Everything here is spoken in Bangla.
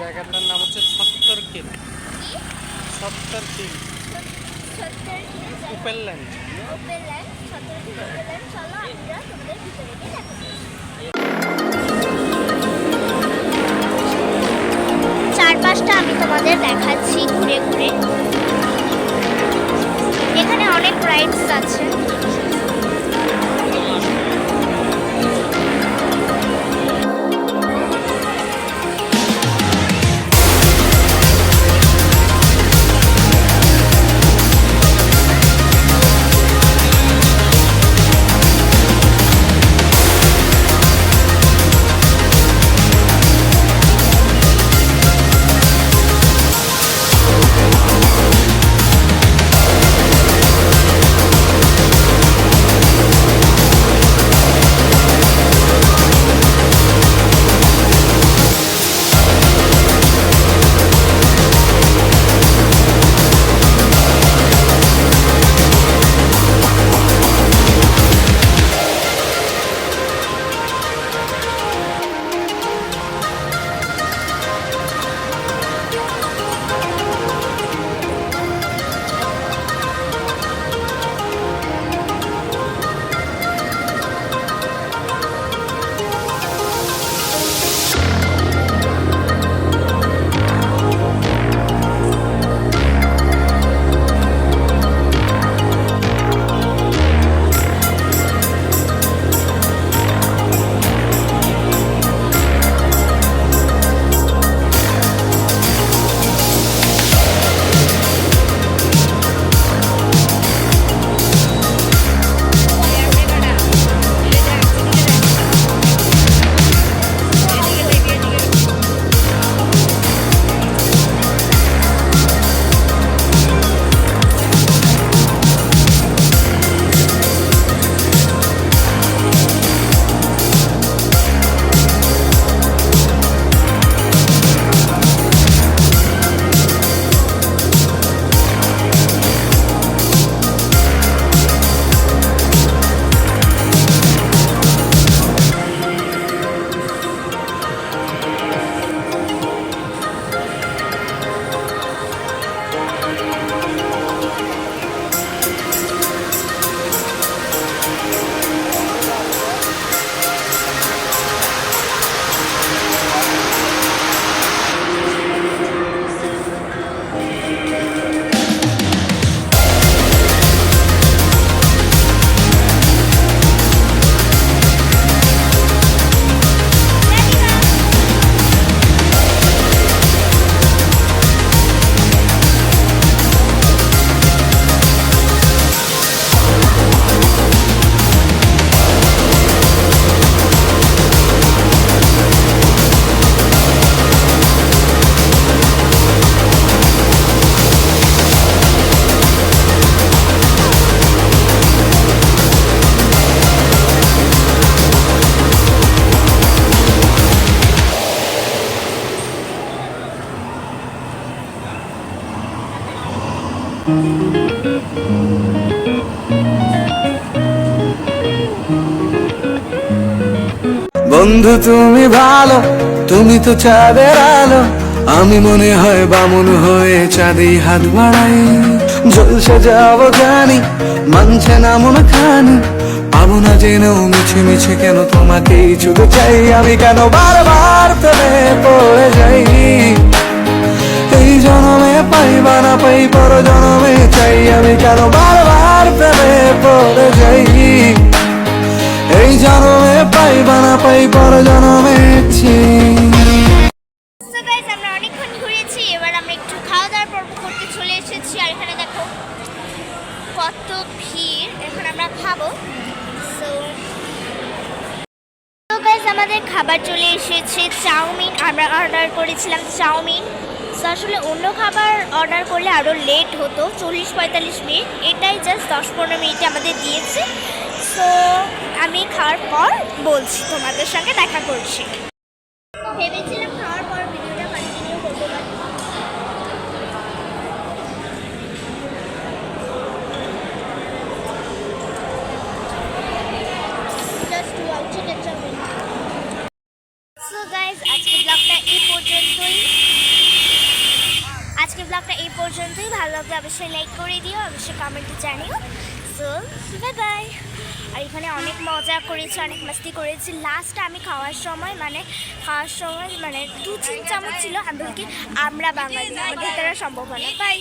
জায়গাটার নাম হচ্ছে ছত্তর কিল। কিল সত্তর উপেলল্যান্ড ওপেন ল্যান্ড সত্তর ওপেন ল্যান্ড চলো আমরা তোমাদের ভিতরে চারপাশটা আমি তোমাদের দেখাচ্ছি ঘুরে ঘুরে। এখানে অনেক রাইডস আছে। বন্ধু, তুমি ভালো, তুমি তো চাঁদের আলো। আমি মনে হয় বামুন হয়ে চাঁদে হাত বাড়াই। জলসে যাব জানি, মানছে না মন খানি। পাবো না জেনেও মিছে মিছে কেন তোমাকেই শুধু চাই। আমি কেন বারবার প্রেমে পড়ে পাই পর জনমে চাই আমি কেন বারবার প্রেমে পড়ে যাই? এই জনমে পাইবা না পাই পর জনমে আমরা অনেকক্ষণ এবার একটু খাওয়া দাওয়ার চলে এসেছি, আর এখানে কত ভিড় আমরা খাব। আমাদের খাবার চলে এসেছে, চাউমিন। আমরা অর্ডার করেছিলাম চাউমিন। আসলে অন্য খাবার অর্ডার করলে আরও লেট হতো, চল্লিশ পঁয়তাল্লিশ মিনিট। এটাই জাস্ট দশ পনেরো মিনিটে আমাদের দিয়েছে। সো আমি খাওয়ার পর বলছি তোমাদের সঙ্গে দেখা করছি। ভেবেছিলাম খাওয়ার পর ভিডিওটা কন্টিনিউ করব but just watching so guys আজকে ব্লগটা এই পর্যন্তই পর্যন্তই। ভালো লাগলে অবশ্যই লাইক করে দিও, অবশ্যই কমেন্টে জানিও। সো বাই বাই আর এখানে অনেক মজা করেছি, অনেক মাস্তি করেছি। লাস্ট আমি খাওয়ার সময় মানে খাওয়ার সময় মানে দু তিন চামচ ছিল। আমি বলছি আমরা বাঙালি, আমাদের দ্বারা সম্ভব হয় না। বাই